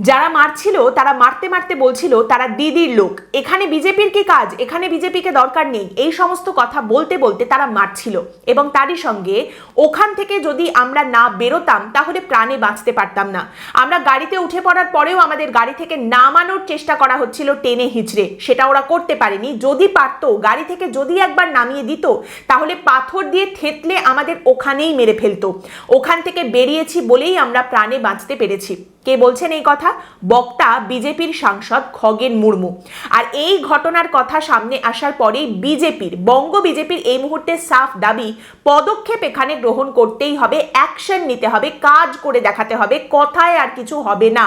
যারা মারছিল, তারা মারতে মারতে বলছিল, তারা দিদির লোক। এখানে বিজেপির কি কাজ? এখানে বিজেপিকে দরকার নেই। এই সমস্ত কথা বলতে বলতে তারা মারছিল। এবং তারই সঙ্গে ওখান থেকে যদি আমরা না বেরোতাম, তাহলে প্রাণে বাঁচতে পারতাম না। আমরা গাড়িতে উঠে পড়ার পরেও আমাদের গাড়ি থেকে নামানোর চেষ্টা করা হচ্ছিল টেনে হিচড়ে। সেটা ওরা করতে পারেনি। যদি পারতো, গাড়ি থেকে যদি একবার নামিয়ে দিত, তাহলে পাথর দিয়ে থেতলে আমাদের ওখানেই মেরে ফেলতো। ওখান থেকে বেরিয়েছি বলেই আমরা প্রাণে বাঁচতে পেরেছি। কে বলছেন এই কথা? বক্তা বিজেপির সাংসদ খগেন মুর্মু। আর এই ঘটনার কথা সামনে আসার পরেই বিজেপির, বঙ্গ বিজেপির এই মুহূর্তে সাফ দাবি, পদক্ষেপ এখানে গ্রহণ করতেই হবে, অ্যাকশন নিতে হবে, কাজ করে দেখাতে হবে, কথায় আর কিছু হবে না।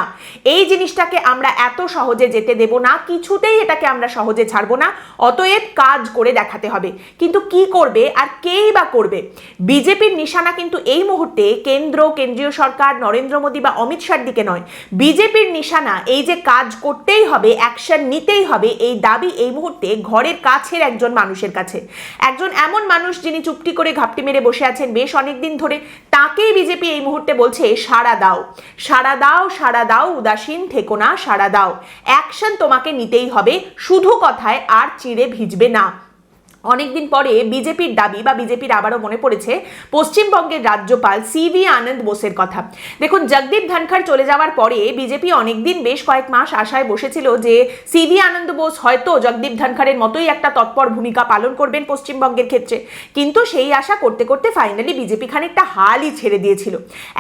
এই জিনিসটাকে আমরা এত সহজে যেতে দেব না, কিছুতেই এটাকে আমরা সহজে ছাড়বো না, অতএব কাজ করে দেখাতে হবে। কিন্তু কি করবে আর কেই বা করবে? বিজেপির নিশানা কিন্তু এই মুহূর্তে কেন্দ্র, কেন্দ্রীয় সরকার, নরেন্দ্র মোদী বা অমিত শাহর দিকে নয়। বিজেপির নিশানা, এই যে কাজ করতেই হবে অ্যাকশন নিতেই হবে, এই দাবি এই মুহূর্তে ঘরের কাছের একজন মানুষের কাছে। একজন এমন মানুষ যিনি চুপটি করে ঘাপটি মেরে বসে আছেন বেশ অনেকদিন ধরে, তাকেই বিজেপি এই মুহূর্তে বলছে, সাড়া দাও। সাড়া দাও সাড়া দাও, উদাসীন, থেকো না, সাড়া দাও। অ্যাকশন তোমাকে নিতেই হবে, শুধু কথায় আর চিড়ে ভিজবে না। অনেকদিন পরে বিজেপির দাবি বা বিজেপির আবারও মনে পড়েছে পশ্চিমবঙ্গের রাজ্যপাল সিভি আনন্দ বোসের কথা। দেখুন, জগদীপ ধনখড় চলে যাওয়ার পরে বিজেপি অনেকদিন বেশ কয়েক মাস আশায় বসেছিল যে সিভি আনন্দ বোস হয়তো জগদীপ ধনখড়ের মতোই একটা তৎপর ভূমিকা পালন করবেন পশ্চিমবঙ্গের ক্ষেত্রে। কিন্তু সেই আশা করতে করতে ফাইনালি বিজেপি খানিকটা হালই ছেড়ে দিয়েছিল।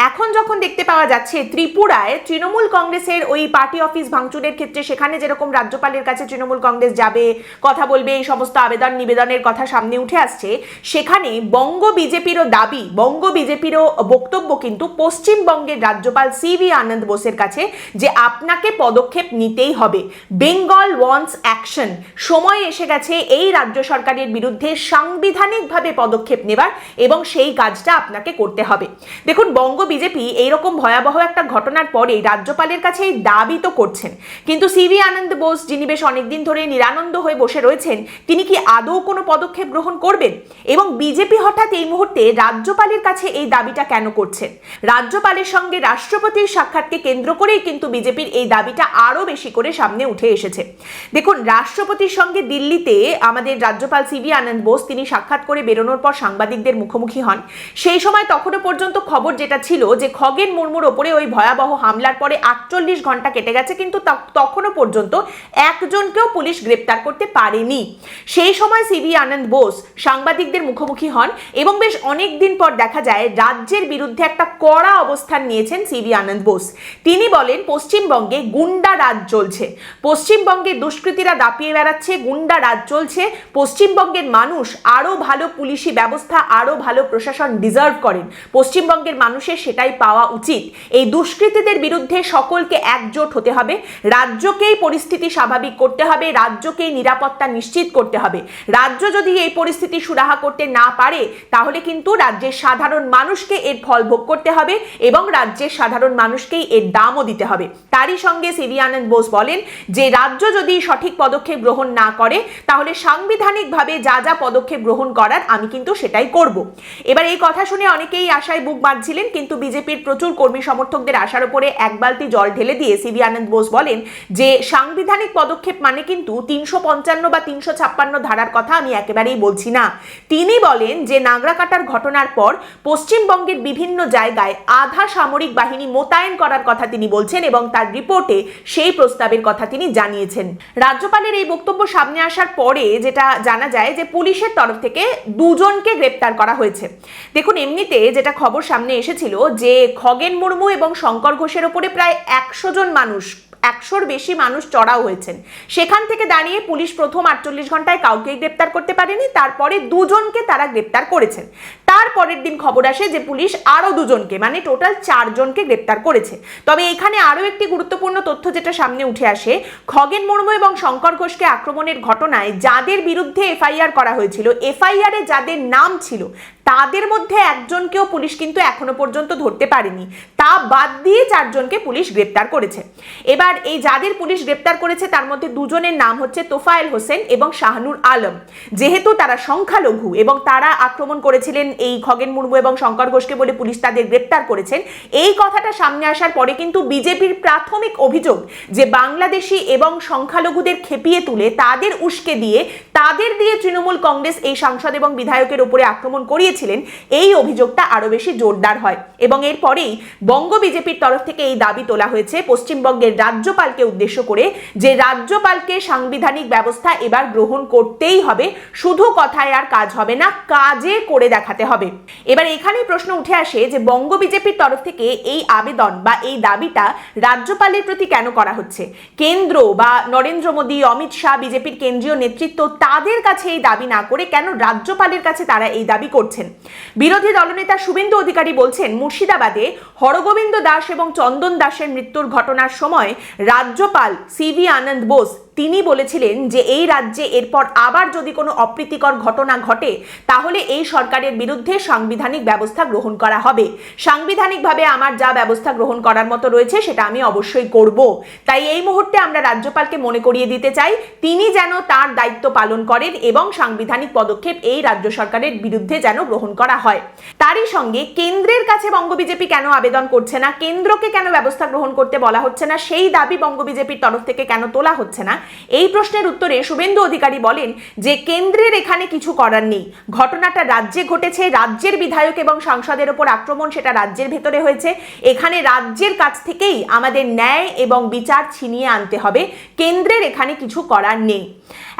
এখন যখন দেখতে পাওয়া যাচ্ছে ত্রিপুরায় তৃণমূল কংগ্রেসের ওই পার্টি অফিস ভাঙচুরের ক্ষেত্রে সেখানে যেরকম রাজ্যপালের কাছে তৃণমূল কংগ্রেস যাবে, কথা বলবে, এই সমস্ত আবেদন নিবেদনের কথা সামনে উঠে আসছে, সেখানে বঙ্গ বিজেপিরও দাবি, বঙ্গ বিজেপিরও বক্তব্য কিন্তু পশ্চিমবঙ্গের রাজ্যপাল সিভি আনন্দ বোসের কাছে যে আপনাকে পদক্ষেপ নিতেই হবে। বেঙ্গল ওয়ান্স অ্যাকশন সময় এসে গেছে এই রাজ্য সরকারের বিরুদ্ধে সাংবিধানিকভাবে পদক্ষেপ নেবার এবং সেই কাজটা আপনাকে করতে হবে। দেখুন, বঙ্গ বিজেপি এইরকম ভয়াবহ একটা ঘটনার পরে রাজ্যপালের কাছে এই দাবি তো করছেন। কিন্তু সিভি আনন্দ বোস, যিনি বেশ অনেকদিন ধরে নিরানন্দ হয়ে বসে রয়েছেন, তিনি কি আদৌ কোনো পদক্ষেপ গ্রহণ করবেন এবং বিজেপি হঠাৎ এই মুহূর্তে রাজ্যপালের কাছে এই দাবিটা কেন করছেন রাজ্যপালের সঙ্গে রাষ্ট্রপতির সাক্ষাৎকে কেন্দ্র করেই কিন্তু বিজেপির এই দাবিটা আরও বেশি করে সামনে উঠে এসেছে। দেখুন, রাষ্ট্রপতির সঙ্গে দিল্লিতে আমাদের রাজ্যপাল সিভি আনন্দ বোস তিনি সাক্ষাৎ করে বেরোনোর পর সাংবাদিকদের মুখোমুখি হন। সেই সময় তখনও পর্যন্ত খবর যেটা ছিল যে খগেন মুর্মুর ওপরে ওই ভয়াবহ হামলার পরে আটচল্লিশ ঘণ্টা কেটে গেছে, কিন্তু তখনও পর্যন্ত একজনকেও পুলিশ গ্রেপ্তার করতে পারেনি। সেই সময় সিভি আনন্দ বোস সাংবাদিকদের মুখোমুখি হন এবং বেশ অনেক দিন পর দেখা যায় রাজ্যের বিরুদ্ধে একটা কড়া অবস্থান নিয়েছেন সিভি আনন্দ বোস। তিনি বলেন, পশ্চিমবঙ্গে গুন্ডা রাজ চলছে। পশ্চিমবঙ্গে দুষ্কৃতীরা দাপিয়ে বেড়াচ্ছে, গুন্ডা রাজ চলছে। পশ্চিমবঙ্গের মানুষ আরও ভালো পুলিশি ব্যবস্থা, আরও ভালো প্রশাসন ডিজার্ভ করেন। পশ্চিমবঙ্গের মানুষের সেটাই পাওয়া উচিত। এই দুষ্কৃতীদের বিরুদ্ধে সকলকে একজোট হতে হবে। রাজ্যকেই পরিস্থিতি স্বাভাবিক করতে হবে, রাজ্যকেই নিরাপত্তা নিশ্চিত করতে হবে। রাজ্য যদি এই পরিস্থিতি সুরাহা করতে না পারে, তাহলে কিন্তু রাজ্যের সাধারণ মানুষকে এর ফল ভোগ করতে হবে এবং রাজ্যের সাধারণ মানুষকেই এর দামও দিতে হবে। তারই সঙ্গে সিভি আনন্দ বোস বলেন যে, রাজ্য যদি সঠিক পদক্ষেপ গ্রহণ না করে, তাহলে সাংবিধানিকভাবে যা যা পদক্ষেপ গ্রহণ করার আমি কিন্তু সেটাই করব। এবার এই কথা শুনে অনেকেই আশায় বুক বাঁধছিলেন, কিন্তু বিজেপির প্রচুর কর্মী সমর্থকদের আশার উপরে এক বালতি জল ঢেলে দিয়ে সিভি আনন্দ বোস বলেন যে, সাংবিধানিক পদক্ষেপ মানে কিন্তু তিনশো পঞ্চান্ন বা তিনশো ছাপ্পান্ন ধারার কথা আমি একেবারেই বলছি না। তিনি বলেন যে নাগরা কাটার ঘটনার পর পশ্চিমবঙ্গের বিভিন্ন জায়গায় আধা সামরিক বাহিনী মোতায়েন করার কথা তিনি বলছেন এবং তার রিপোর্টে সেই প্রস্তাবের কথা তিনি জানিয়েছেন। রাজ্যপালের এই বক্তব্য সামনে আসার পরে যেটা জানা যায় যে পুলিশের তরফ থেকে দুজনকে গ্রেপ্তার করা হয়েছে। দেখুন, এমনিতে যেটা খবর সামনে এসেছিল যে খগেন মুর্মু এবং শঙ্কর ঘোষের ওপরে প্রায় একশো জন মানুষ একশোর বেশি মানুষ চড়াও হয়েছেন। সেখান থেকে দাঁড়িয়ে পুলিশ প্রথম আটচল্লিশ ঘন্টায় কাউকেই গ্রেপ্তার করতে পারেনি, তারপরে দুজনকে তারা গ্রেপ্তার করেছেন। তারপরের দিন খবর আসে যে পুলিশ আরও দুজনকে মানে টোটাল চারজনকে গ্রেপ্তার করেছে। তবে এখানে আরও একটি গুরুত্বপূর্ণ তথ্য যেটা সামনে উঠে আসে, খগেন মুর্মু এবং শঙ্কর ঘোষকে আক্রমণের ঘটনায় যাদের বিরুদ্ধে এফআইআর করা হয়েছিল, এফআইআরে যাদের নাম ছিল, তাদের মধ্যে একজনকেও পুলিশ কিন্তু এখনও পর্যন্ত ধরতে পারেনি। তা বাদ দিয়ে চারজনকে পুলিশ গ্রেপ্তার করেছে। এবার এই যাদের পুলিশ গ্রেপ্তার করেছে, তার মধ্যে দুজনের নাম হচ্ছে তোফায়েল হোসেন এবং শাহনুর আলম। যেহেতু তারা সংখ্যালঘু এবং তারা আক্রমণ করেছিলেন এই খগেন মুর্মু এবং শঙ্কর ঘোষকে বলে পুলিশ তাদের গ্রেপ্তার করেছেন, এই কথাটা সামনে আসার পরে কিন্তু বিজেপির প্রাথমিক অভিযোগ যে বাংলাদেশি এবং সংখ্যালঘুদের খেপিয়ে তুলে তাদের উস্কে দিয়ে, তাদের দিয়ে তৃণমূল কংগ্রেস এই সাংসদ এবং বিধায়কের উপরে আক্রমণ করিয়েছিলেন, এই অভিযোগটা আরও বেশি জোরদার হয়। এবং এরপরেই বঙ্গ বিজেপির তরফ থেকে এই দাবি তোলা হয়েছে। পশ্চিমবঙ্গের রাজ্যপালকে উদ্দেশ্য করে যে রাজ্যপালকে সাংবিধানিক ব্যবস্থা এবার গ্রহণ করতেই হবে। শুধু কথায় আর কাজ হবে না, কাজে করে দেখাতে হবে। এবার এখানেই প্রশ্ন উঠে আসে যে বঙ্গ বিজেপির তরফ থেকে এই আবেদন বা এই দাবিটা রাজ্যপালের প্রতি কেন করা হচ্ছে? কেন্দ্র বা নরেন্দ্র মোদী, অমিত শাহ, বিজেপির কেন্দ্রীয় নেতৃত্ব তাদের কাছে এই দাবি না করে কেন রাজ্যপালের কাছে তারা এই দাবি করছেন? বিরোধী দলনেতা শুভেন্দু অধিকারী বলছেন, মুর্শিদাবাদে হরগোবিন্দ দাস এবং চন্দন দাসের মৃত্যুর ঘটনার সময় রাজ্যপাল সিভি আনন্দ বোস তিনি বলেছিলেন যে এই রাজ্যে এরপর আবার যদি কোনো অপ্রীতিকর ঘটনা ঘটে, তাহলে এই সরকারের বিরুদ্ধে সাংবিধানিক ব্যবস্থা গ্রহণ করা হবে। সাংবিধানিকভাবে আমার যা ব্যবস্থা গ্রহণ করার মতো রয়েছে, সেটা আমি অবশ্যই করব। তাই এই মুহূর্তে আমরা রাজ্যপালকে মনে করিয়ে দিতে চাই, তিনি যেন তার দায়িত্ব পালন করেন এবং সাংবিধানিক পদক্ষেপ এই রাজ্য সরকারের বিরুদ্ধে যেন গ্রহণ করা হয়। তারই সঙ্গে কেন্দ্রের কাছে বঙ্গ বিজেপি কেন আবেদন করছে না, কেন্দ্রকে কেন ব্যবস্থা গ্রহণ করতে বলা হচ্ছে না, সেই দাবি বঙ্গ বিজেপির তরফ থেকে কেন তোলা হচ্ছে না এই প্রশ্নের উত্তরে শুভেন্দু অধিকারী বলেন যে কেন্দ্রের এখানে কিছু করার নেই। ঘটনাটা রাজ্যে ঘটেছে, রাজ্যের বিধায়ক এবং সাংসদের ওপর আক্রমণ সেটা রাজ্যের ভেতরে হয়েছে। এখানে রাজ্যের কাছ থেকেই আমাদের ন্যায় এবং বিচার ছিনিয়ে আনতে হবে। কেন্দ্রের এখানে কিছু করার নেই।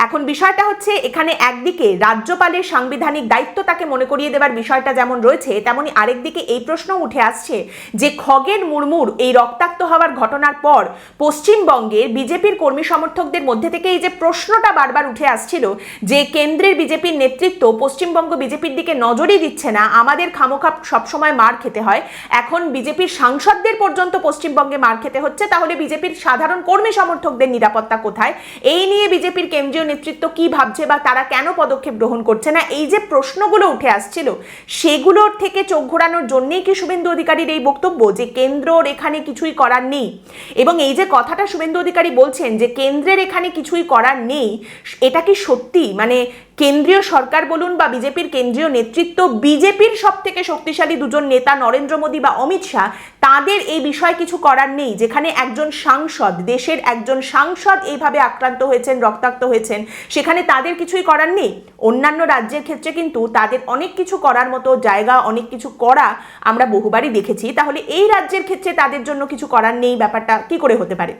এখন বিষয়টা হচ্ছে, এখানে একদিকে রাজ্যপালের সাংবিধানিক দায়িত্ব তাকে মনে করিয়ে দেওয়ার বিষয়টা যেমন রয়েছে, তেমনি আরেকদিকে এই প্রশ্ন উঠে আসছে যে, খগেন মুর্মুর এই রক্তাক্ত হওয়ার ঘটনার পর পশ্চিমবঙ্গের বিজেপির কর্মী সমর্থকদের মধ্যে থেকে এই যে প্রশ্নটা বারবার উঠে আসছিল যে, কেন্দ্রের বিজেপির নেতৃত্ব পশ্চিমবঙ্গ বিজেপির দিকে নজরই দিচ্ছে না, আমাদের খামোখাপ সবসময় মার খেতে হয়, এখন বিজেপির সাংসদদের পর্যন্ত পশ্চিমবঙ্গে মার খেতে হচ্ছে, তাহলে বিজেপির সাধারণ কর্মী সমর্থকদের নিরাপত্তা কোথায়? এই নিয়ে বিজেপির কেন্দ্রীয় নেতৃত্ব কি ভাবছে বা তারা কেন পদক্ষেপ গ্রহণ করছে না? এই যে প্রশ্নগুলো উঠে আসছিল, সেগুলোর থেকে চোখ ঘোরানোর জন্যেই কি শুভেন্দু অধিকারীর এই বক্তব্য যে কেন্দ্রর এখানে কিছুই করার নেই? এবং এই যে কথাটা শুভেন্দু অধিকারী বলছেন যে কেন্দ্রের এখানে কিছুই করার নেই, এটা কি সত্যি? মানে কেন্দ্রীয় সরকার বলুন বা বিজেপির কেন্দ্রীয় নেতৃত্ব, বিজেপির সব থেকে শক্তিশালী দুজন নেতা নরেন্দ্র মোদী বা অমিত শাহ, তাদের এই বিষয়ে কিছু করার নেই, যেখানে একজন সাংসদ, দেশের একজন সাংসদ এইভাবে আক্রান্ত হয়েছেন, রক্তাক্ত হয়েছেন, সেখানে তাদের কিছুই করার নেই। অন্যান্য রাজ্যের ক্ষেত্রে কিন্তু তাদের অনেক কিছু করার মতো জায়গা, অনেক কিছু করা আমরা বহুবারই দেখেছি। তাহলে এই রাজ্যের ক্ষেত্রে তাদের জন্য কিছু করার নেই ব্যাপারটা কি করে হতে পারে?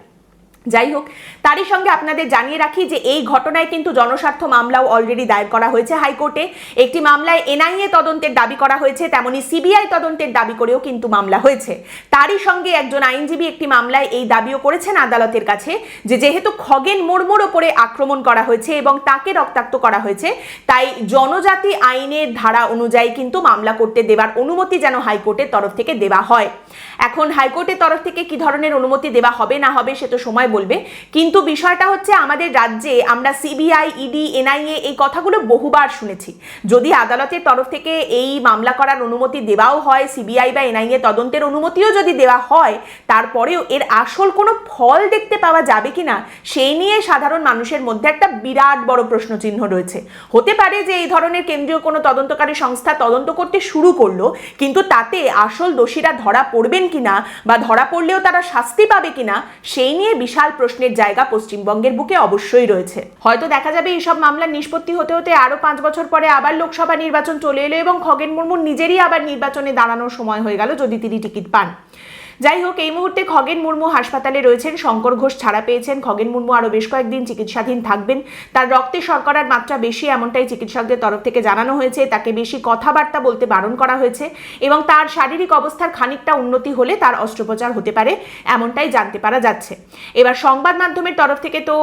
যাই হোক, তারই সঙ্গে আপনাদের জানিয়ে রাখি যে এই ঘটনায় কিন্তু জনস্বার্থ মামলাও অলরেডি দায়ের করা হয়েছে হাইকোর্টে। একটি মামলায় এনআইএ তদন্তের দাবি করা হয়েছে, তেমনি সিবিআই তদন্তের দাবি করেও কিন্তু মামলা হয়েছে। তারই সঙ্গে একজন আইনজীবী একটি মামলায় এই দাবিও করেছেন আদালতের কাছে যে যেহেতু খগেন মুর্মুর ওপরে আক্রমণ করা হয়েছে এবং তাকে রক্তাক্ত করা হয়েছে, তাই জনজাতি আইনের ধারা অনুযায়ী কিন্তু মামলা করতে দেওয়ার অনুমতি যেন হাইকোর্টের তরফ থেকে দেওয়া হয়। এখন হাইকোর্টের তরফ থেকে কি ধরনের অনুমতি দেওয়া হবে না হবে সে তো সময় বলবে। কিন্তু বিষয়টা হচ্ছে আমাদের রাজ্যে আমরা সিবিআই, ইডি, এনআইএ এই কথাগুলো বহুবার শুনেছি। যদি আদালতের তরফ থেকে এই মামলা করার অনুমতি দেওয়াও হয়, সিবিআই বা এনআইএ তদন্তের অনুমতিও যদি দেওয়া হয়, তারপরেও এর আসল কোনো ফল দেখতে পাওয়া যাবে কিনা, সেই নিয়ে সাধারণ মানুষের মধ্যে একটা বিরাট বড় প্রশ্নচিহ্ন রয়েছে। হতে পারে যে এই ধরনের কেন্দ্রীয় কোনো তদন্তকারী সংস্থা তদন্ত করতে শুরু করল, কিন্তু তাতে আসল দোষীরা ধরা পড়বেন কিনা বা ধরা পড়লেও তারা শাস্তি পাবে কিনা, সেই নিয়ে বিশাল প্রশ্নের জায়গা পশ্চিমবঙ্গের বুকে অবশ্যই রয়েছে। হয়তো দেখা যাবে এইসব মামলার নিষ্পত্তি হতে হতে আরও পাঁচ বছর পরে আবার লোকসভা নির্বাচন চলে এলো এবং খগেন মুর্মুর নিজেরই আবার নির্বাচনে দাঁড়ানোর সময় হয়ে গেল যদি তিনি টিকিট পান। যাই হোক, এই মুহূর্তে খগেন মুর্মু হাসপাতালে রয়েছেন। শঙ্কর ঘোষ ছাড়া পেয়েছেন। খগেন মুর্মু আরও বেশ কয়েকদিন চিকিৎসাধীন থাকবেন। তার রক্তে শর্করার মাত্রা বেশি এমনটাই চিকিৎসকদের তরফ থেকে জানানো হয়েছে। তাকে বেশি কথাবার্তা বলতে বারণ করা হয়েছে এবং তার শারীরিক অবস্থার খানিকটা উন্নতি হলে তার অস্ত্রোপচার হতে পারে এমনটাই জানতে পারা যাচ্ছে। এবার সংবাদ মাধ্যমের তরফ থেকে তো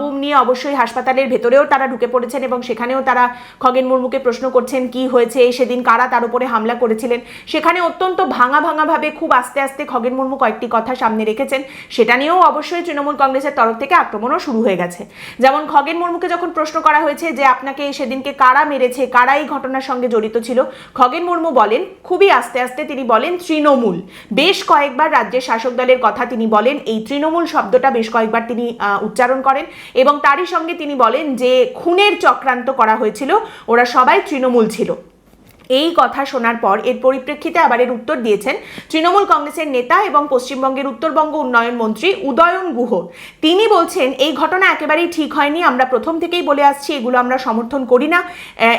বুম নিয়ে অবশ্যই হাসপাতালের ভেতরেও তারা ঢুকে পড়েছেন এবং সেখানেও তারা খগেন মুর্মুকে প্রশ্ন করছেন, কি হয়েছে? সেদিন কারা তার উপরে হামলা করেছিলেন? সেখানে অত্যন্ত ভাঙা ভাঙাভাবে খুব আস্তে আস্তে খগেন মুর্মু কয়েকটি কথা সামনে রেখেছেন, সেটা নিয়েও অবশ্যই তৃণমূল কংগ্রেসের তরফ থেকে আক্রমণও শুরু হয়ে গেছে। যেমন খগেন মুর্মুকে যখন প্রশ্ন করা হয়েছে যে আপনাকে সেদিনকে কারা মেরেছে, কারা এই ঘটনার সঙ্গে জড়িত ছিল, খগেন মুর্মু বলেন, খুবই আস্তে আস্তে তিনি বলেন তৃণমূল। বেশ কয়েকবার রাজ্যের শাসক দলের কথা তিনি বলেন, এই তৃণমূল শব্দটা বেশ কয়েকবার তিনি উচ্চারণ করেন এবং তারই সঙ্গে তিনি বলেন যে খুনের চক্রান্ত করা হয়েছিল, ওরা সবাই তৃণমূল ছিল। এই কথা শোনার পর এর পরিপ্রেক্ষিতে আবার এর উত্তর দিয়েছেন তৃণমূল কংগ্রেসের নেতা এবং পশ্চিমবঙ্গের উত্তরবঙ্গ উন্নয়ন মন্ত্রী উদয়ন গুহ। তিনি বলছেন, এই ঘটনা একেবারেই ঠিক হয়নি। আমরা প্রথম থেকেই বলে আসছি, এগুলো আমরা সমর্থন করি না।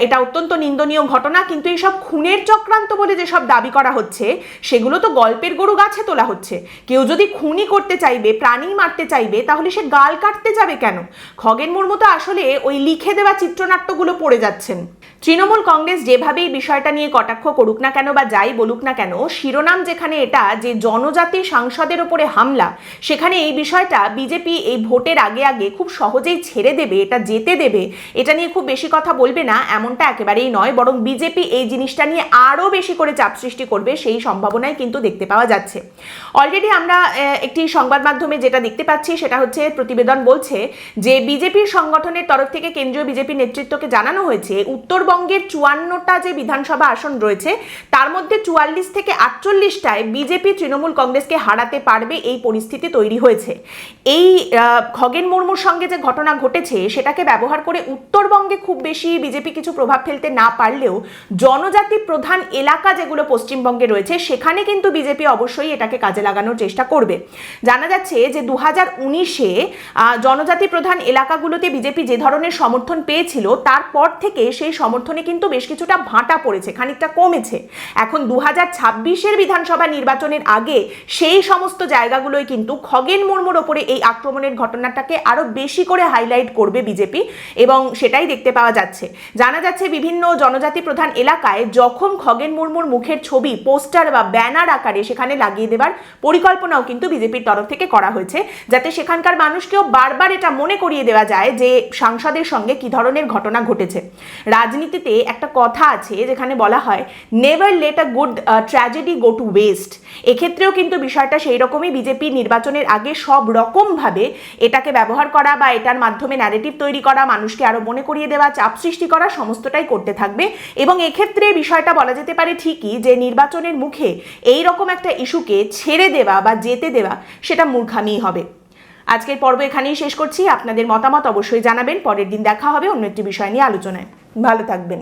এটা অত্যন্ত নিন্দনীয় ঘটনা। কিন্তু এইসব খুনের চক্রান্ত বলে যেসব দাবি করা হচ্ছে, সেগুলো তো গল্পের গরু গাছে তোলা হচ্ছে। কেউ যদি খুনই করতে চাইবে, প্রাণী মারতে চাইবে, তাহলে সে গাল কাটতে যাবে কেন? খগেন মুর্মু তো আসলে ওই লিখে দেওয়া চিত্রনাট্যগুলো পড়ে যাচ্ছেন। তৃণমূল কংগ্রেস যেভাবেই বিষয়টা নিয়ে কটাক্ষ করুক না কেন বা যাই বলুক না কেন, শিরোনাম যেখানে এটা যে জনজাতি সাংসদের ওপরে হামলা, সেখানে এই বিষয়টা বিজেপি এই ভোটের আগে আগে খুব সহজেই ছেড়ে দেবে, এটা যেতে দেবে। এটা নিয়ে খুব বেশি কথা বলবে না, এমনটা একেবারেই নয়, বরং বিজেপি এই জিনিসটা নিয়ে আরও বেশি করে চাপ সৃষ্টি করবে, সেই সম্ভাবনাই কিন্তু দেখতে পাওয়া যাচ্ছে। অলরেডি আমরা একটি সংবাদ মাধ্যমে যেটা দেখতে পাচ্ছি, সেটা হচ্ছে প্রতিবেদন বলছে যে বিজেপির সংগঠনের তরফ থেকে কেন্দ্রীয় বিজেপি নেতৃত্বকে জানানো হয়েছে, উত্তরবঙ্গের চুয়ান্নটা যে বিধানসভা আসন রয়েছে, তার মধ্যে চুয়াল্লিশ থেকে আটচল্লিশটায় বিজেপি তৃণমূল কংগ্রেসকে হারাতে পারবে এই পরিস্থিতি তৈরি হয়েছে। এই খগেন মুর্মুর সঙ্গে যে ঘটনা ঘটেছে, সেটাকে ব্যবহার করে উত্তরবঙ্গে খুব বেশি বিজেপি কিছু প্রভাব ফেলতে না পারলেও জনজাতি প্রধান এলাকা যেগুলো পশ্চিমবঙ্গে রয়েছে, সেখানে কিন্তু বিজেপি অবশ্যই এটাকে কাজে লাগানোর চেষ্টা করবে। জানা যাচ্ছে যে দু হাজার উনিশে জনজাতি প্রধান এলাকাগুলোতে বিজেপি যে ধরনের সমর্থন পেয়েছিল, তারপর থেকে সেই সমর্থনে কিন্তু বেশ কিছুটা ভাঁটা পড়েছে খানিকটা কমেছে। এখন দু হাজার ছাব্বিশের বিধানসভা নির্বাচনের আগে সেই সমস্ত জায়গাগুলোই কিন্তু খগেন মুর্মুর ওপরে এই আক্রমণের ঘটনাটাকে আরও বেশি করে হাইলাইট করবে বিজেপি এবং সেটাই দেখতে পাওয়া যাচ্ছে। জানা যাচ্ছে বিভিন্ন জনজাতি প্রধান এলাকায় যখন খগেন মুর্মুর মুখের ছবি, পোস্টার বা ব্যানার আকারে সেখানে লাগিয়ে দেবার পরিকল্পনাও কিন্তু বিজেপির তরফ থেকে করা হয়েছে, যাতে সেখানকার মানুষকেও বারবার এটা মনে করিয়ে দেওয়া যায় যে সাংসদের সঙ্গে কি ধরনের ঘটনা ঘটেছে। রাজনীতিতে একটা কথা আছে যেখানে বলা হয় never late a good tragedy go to waste এক্ষেত্রেও কিন্তু বিষয়টা সেই রকমই, বিজেপি নির্বাচনের আগে সব রকমভাবে এটাকে ব্যবহার করা বা এটার মাধ্যমে ন্যারেটিভ তৈরি করা, মানুষকে আরও মনে করিয়ে দেওয়া, চাপ সৃষ্টি করা সমস্তটাই করতে থাকবে। এবং এক্ষেত্রে বিষয়টা বলা যেতে পারে ঠিকই যে, নির্বাচনের মুখে এই রকম একটা ইস্যুকে ছেড়ে দেওয়া বা যেতে দেওয়া, সেটা মূর্খামিই হবে। আজকের পর্ব এখানেই শেষ করছি। আপনাদের মতামত অবশ্যই জানাবেন। পরের দিন দেখা হবে অন্য একটি বিষয় নিয়ে আলোচনায়। ভালো থাকবেন।